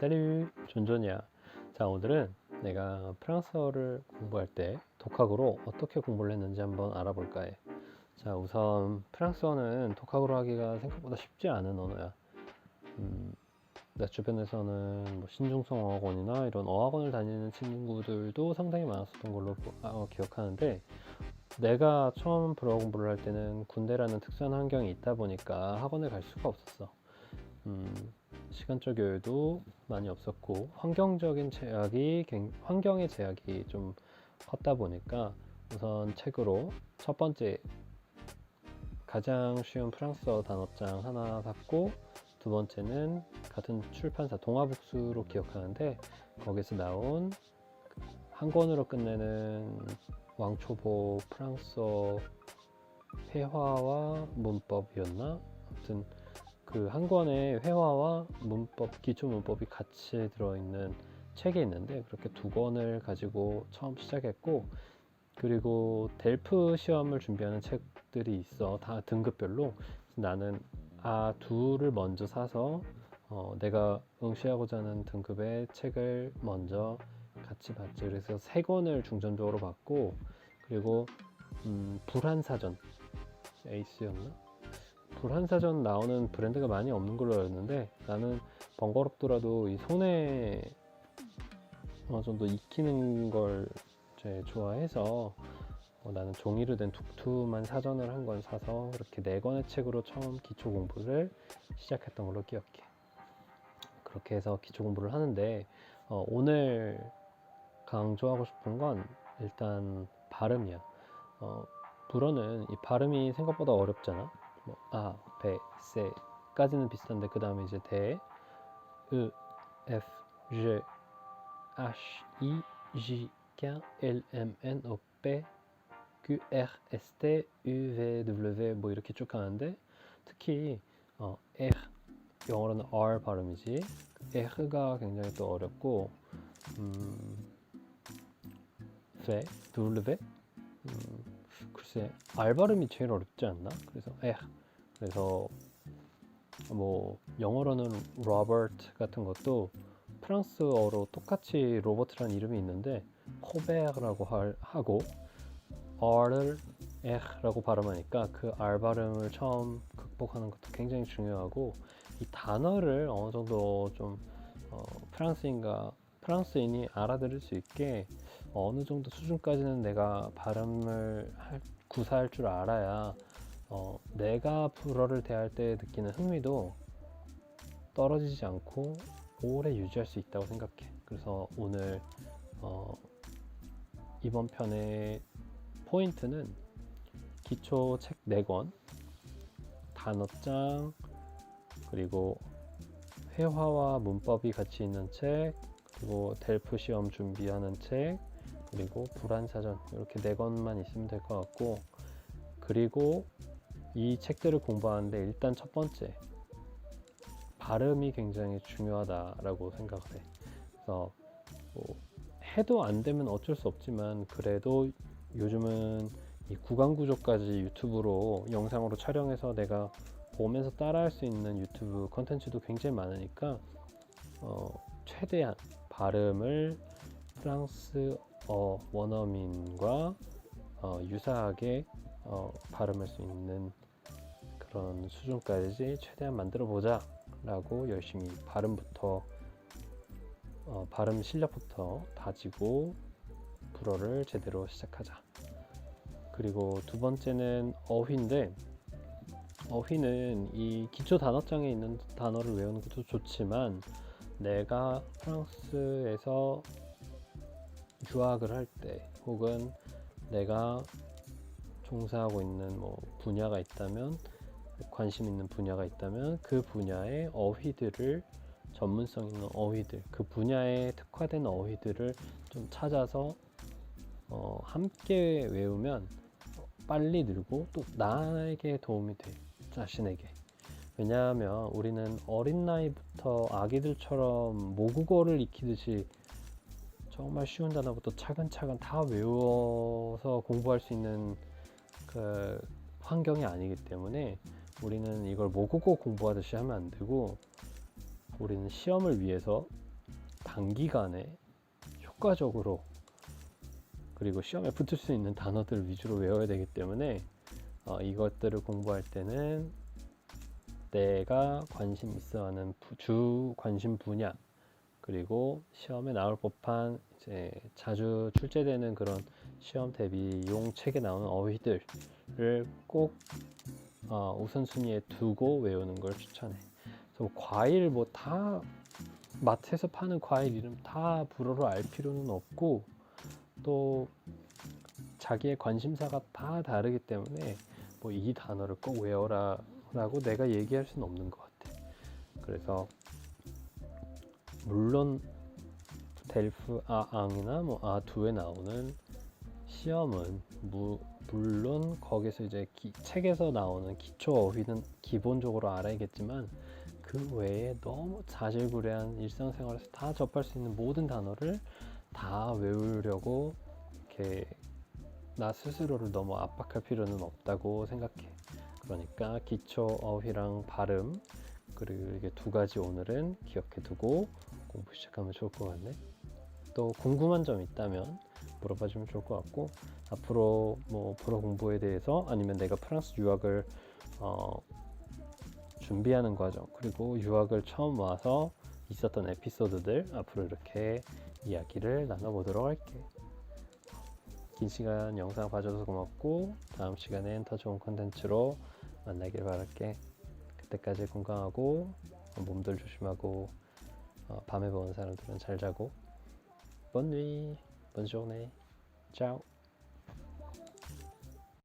세리 존존이야. 자, 오늘은 내가 프랑스어를 공부할 때 독학으로 어떻게 공부를 했는지 한번 알아볼까 해. 자, 우선 프랑스어는 독학으로 하기가 생각보다 쉽지 않은 언어야. 음, 내 주변에서는 뭐 신중성 어학원이나 이런 어학원을 다니는 친구들도 상당히 많았었던 걸로 보- 아, 기억하는데 내가 처음 불어 공부를 할 때는 군대라는 특수한 환경이 있다 보니까 학원에 갈 수가 없었어. 음, 시간적 여유도 많이 없었고 환경적인 제약이 굉- 환경의 제약이 좀 컸다 보니까 우선 책으로 첫 번째 가장 쉬운 프랑스어 단어장 하나 샀고 두 번째는 같은 출판사 동아북수로 기억하는데 거기서 나온 한 권으로 끝내는 왕초보 프랑스어 회화와 문법이었나? 아무튼 그 한 권에 회화와 문법, 기초 문법이 같이 들어있는 책이 있는데 그렇게 두 권을 가지고 처음 시작했고 그리고 델프 시험을 준비하는 책들이 있어. 다 등급별로. 나는 아 둘을 먼저 사서 어, 내가 응시하고자 하는 등급의 책을 먼저 같이 봤지. 그래서 세 권을 중점적으로 봤고 그리고 음, 불한 사전. 에이스였나? 불한사전 나오는 브랜드가 많이 없는 걸로 알았는데 나는 번거롭더라도 이 손에 어느 정도 익히는 걸 좋아해서 어, 나는 종이로 된 툭툭한 사전을 한 권 사서 그렇게 네 권의 책으로 처음 기초 공부를 시작했던 걸로 기억해. 그렇게 해서 기초 공부를 하는데 어, 오늘 강조하고 싶은 건 일단 발음이야. 어, 불어는 이 발음이 생각보다 어렵잖아. 뭐 아, 배, 세 까지는 비슷한데 그 다음에 이제 대, 으, f, j, h, i, j, k, l, m, n, o, p, q, r, s, t, u, v, w 뭐 이렇게 쭉 가는데 특히 어, r 영어로는 r 발음이지. r가 굉장히 또 어렵고 음, v, w 음, 글쎄 R 발음이 제일 어렵지 않나? 그래서 R 그래서 뭐 영어로는 로버트 같은 것도 프랑스어로 똑같이 로버트라는 이름이 있는데 호베라고 하고 R을 R라고 발음하니까 그 R 발음을 처음 극복하는 것도 굉장히 중요하고 이 단어를 어느 정도 좀 어, 프랑스인가 프랑스인이 알아들을 수 있게 어느 정도 수준까지는 내가 발음을 할, 구사할 줄 알아야 어, 내가 불어를 대할 때 느끼는 흥미도 떨어지지 않고 오래 유지할 수 있다고 생각해. 그래서 오늘 어, 이번 편의 포인트는 기초 책 4권, 단어장, 그리고 회화와 문법이 같이 있는 책, 그리고 델프 시험 준비하는 책, 그리고 불안사전 이렇게 네 권만 있으면 될 것 같고 그리고 이 책들을 공부하는데 일단 첫 번째 발음이 굉장히 중요하다라고 생각을 해. 그래서 뭐 해도 안 되면 어쩔 수 없지만 그래도 요즘은 이 구강 구조까지 유튜브로 영상으로 촬영해서 내가 보면서 따라할 수 있는 유튜브 컨텐츠도 굉장히 많으니까 어, 최대한 발음을 프랑스어 원어민과 어, 유사하게 어, 발음할 수 있는 그런 수준까지 최대한 만들어 보자 라고 열심히 발음부터 어, 발음 실력부터 다지고 불어를 제대로 시작하자. 그리고 두 번째는 어휘인데 어휘는 이 기초 단어장에 있는 단어를 외우는 것도 좋지만 내가 프랑스에서 유학을 할 때 혹은 내가 종사하고 있는 뭐 분야가 있다면 관심 있는 분야가 있다면 그 분야의 어휘들을 전문성 있는 어휘들 그 분야에 특화된 어휘들을 좀 찾아서 어, 함께 외우면 빨리 늘고 또 나에게 도움이 돼 자신에게. 왜냐하면 우리는 어린 나이부터 아기들처럼 모국어를 익히듯이 정말 쉬운 단어부터 차근차근 다 외워서 공부할 수 있는 그 환경이 아니기 때문에 우리는 이걸 모국어 공부하듯이 하면 안 되고 우리는 시험을 위해서 단기간에 효과적으로 그리고 시험에 붙을 수 있는 단어들 위주로 외워야 되기 때문에 어, 이것들을 공부할 때는 내가 관심 있어 하는 부- 주 관심 분야 그리고 시험에 나올 법한 이제 자주 출제되는 그런 시험 대비용 책에 나오는 어휘들을 꼭 어, 우선순위에 두고 외우는 걸 추천해. 그래서 뭐 과일 뭐 다 마트에서 파는 과일 이름 다 불어로 알 필요는 없고 또 자기의 관심사가 다 다르기 때문에 뭐 이 단어를 꼭 외워라라고 내가 얘기할 수는 없는 것 같아. 그래서 물론 델프 아앙이나 뭐 아두에 나오는 시험은 무, 물론 거기서 이제 기- 책에서 나오는 기초 어휘는 기본적으로 알아야겠지만 그 외에 너무 자질구레한 일상생활에서 다 접할 수 있는 모든 단어를 다 외우려고 이렇게 나 스스로를 너무 압박할 필요는 없다고 생각해. 그러니까 기초 어휘랑 발음 그리고 이게 두 가지 오늘은 기억해 두고 공부 시작하면 좋을 것 같네. 또 궁금한 점 있다면 물어봐 주면 좋을 것 같고 앞으로 뭐 불어 공부에 대해서 아니면 내가 프랑스 유학을 어, 준비하는 과정 그리고 유학을 처음 와서 있었던 에피소드들 앞으로 이렇게 이야기를 나눠보도록 할게. 긴 시간 영상 봐줘서 고맙고 다음 시간엔 더 좋은 컨텐츠로 만나길 바랄게. 그때까지 건강하고 몸들 조심하고 어, 밤에 보는 사람들은 잘 자고 nuit, bonne journée, ciao.